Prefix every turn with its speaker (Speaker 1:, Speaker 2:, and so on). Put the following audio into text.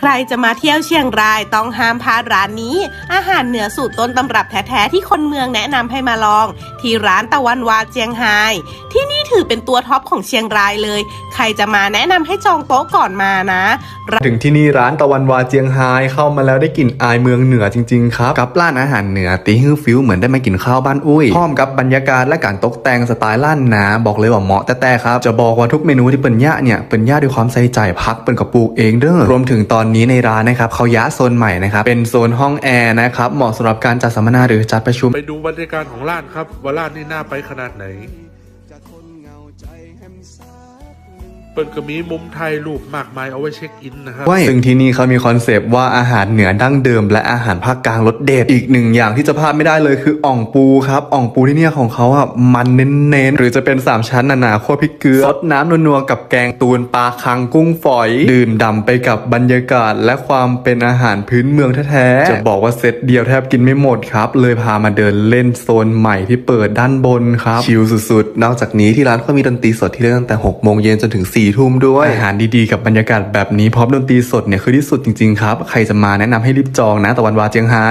Speaker 1: ใครจะมาเที่ยวเชียงรายต้องห้ามพลาดร้านนี้ อาหารเหนือสูตรต้นตำรับแท้ๆที่คนเมืองแนะนำให้มาลอง ที่ร้านตะวันวาเจียงไฮที่นี่ถือเป็นตัวท็อปของเชียงรายเลย ใครจะมาแนะนำให้จองโต๊ะก่อนมานะ
Speaker 2: ถึงที่นี่ร้านตะวันวาเจียงไฮเข้ามาแล้วได้กลิ่นอายเมืองเหนือจริงๆครับกับร้านอาหารเหนือตีฮื้อฟิวเหมือนได้มากินข้าวบ้านอุ้ยพร้อมกับบรรยากาศและการตกแต่งสไตล์ล้านนาบอกเลยว่าเหมาะแต่แต่ครับจะบอกว่าทุกเมนูที่เปิ่นย่าเนี่ยเปิ่นย่าด้วยความใส่ใจพักเปิ่นกับปลูกเองเด้อรวมถึงตอนนี้ในร้านนะครับเขาย้ายโซนใหม่นะครับเป็นโซนห้องแอร์นะครับเหมาะสำหรับการจัดสัมมนาหรือจัดประชุม
Speaker 3: ไปดูบรรยากาศของร้านครับว่าร้านนี่น่าไปขนาดไหน เปิดก็มีมุมถ่ายรูปมากมายเอาไว้เช็คอินนะครับ
Speaker 2: ซึ่งที่นี่เขามีคอนเซปต์ว่าอาหารเหนือดั้งเดิม และอาหารภาคกลางรสเด็ด อีกหนึ่งอย่างที่จะพลาดไม่ได้เลยคืออ่องปูครับอ่องปูที่เนี่ยของเขาอะมันเน้นๆ หรือจะเป็น 3 ชั้นหนาๆคั่วพริกเกลือซดน้ำนัวๆกับแกงตูนปลาคังกุ้งฝอย ดื่มด่ำไปกับบรรยากาศ และความเป็นอาหารพื้นเมืองแท้ๆจะบอกว่าเซตเดียวแทบกินไม่หมดครับเลยพามาเดินเล่นโซนใหม่ที่เปิดด้านบนครับชิลสุดๆ นอกจากนี้ที่ร้านก็มีดนตรีสดที่เล่นตั้งแต่6โมงเย็นจนถึง4ทุ่มด้วย อาหารดีๆกับบรรยากาศแบบนี้พร้อมดนตรีสดเนี่ยคือที่สุดจริงๆครับ ใครจะมาแนะนำให้รีบจองนะตะวันวาเจียงไฮ้